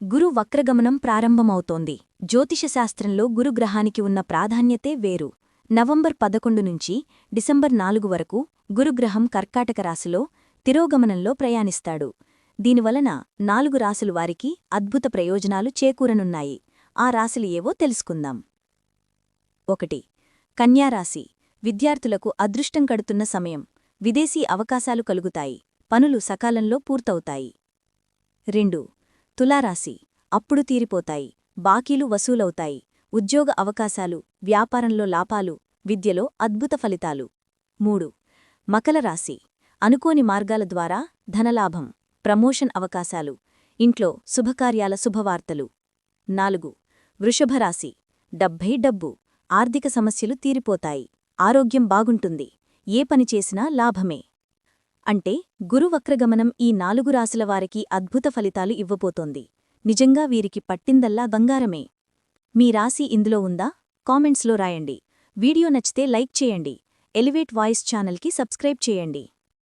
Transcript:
గురు వక్రగమనం ప్రారంభమవుతోంది. జ్యోతిషశాస్త్రంలో గురుగ్రహానికి ఉన్న ప్రాధాన్యతే వేరు. నవంబర్ పదకొండు నుంచి డిసెంబర్ నాలుగు వరకు గురుగ్రహం కర్కాటక రాశిలో తిరోగమనంలో ప్రయాణిస్తాడు. దీనివలన నాలుగు రాశులు వారికి అద్భుత ప్రయోజనాలు చేకూరనున్నాయి. ఆ రాశులు ఏవో తెలుసుకుందాం. ఒకటి. కన్యారాశి విద్యార్థులకు అదృష్టం కడుతున్న సమయం. విదేశీ అవకాశాలు కలుగుతాయి. పనులు సకాలంలో పూర్తవుతాయి. రెండు. తులారాశి. అప్పుడు తీరిపోతాయి. బాకీలు వసూలవుతాయి. ఉద్యోగ అవకాశాలు వ్యాపారంలో లాభాలు విద్యలో అద్భుత ఫలితాలు. మూడు. మకల రాశి. అనుకోని మార్గాల ద్వారా ధనలాభం ప్రమోషన్ అవకాశాలు ఇంట్లో శుభకార్యాల శుభవార్తలు. నాలుగు. వృషభరాశి డబ్బై డబ్బు. ఆర్థిక సమస్యలు తీరిపోతాయి. ఆరోగ్యం బాగుంటుంది. ఏ పని చేసినా లాభమే. అంటే గురువక్రగమనం ఈ నాలుగు రాశుల వారికి అద్భుత ఫలితాలు ఇవ్వబోతోంది. నిజంగా వీరికి పట్టిందల్లా బంగారమే. మీ రాశి ఇందులో ఉందా? కామెంట్స్లో రాయండి. వీడియో నచ్చితే లైక్ చేయండి. ఎలివేట్ వాయిస్ ఛానల్కి సబ్స్క్రైబ్ చేయండి.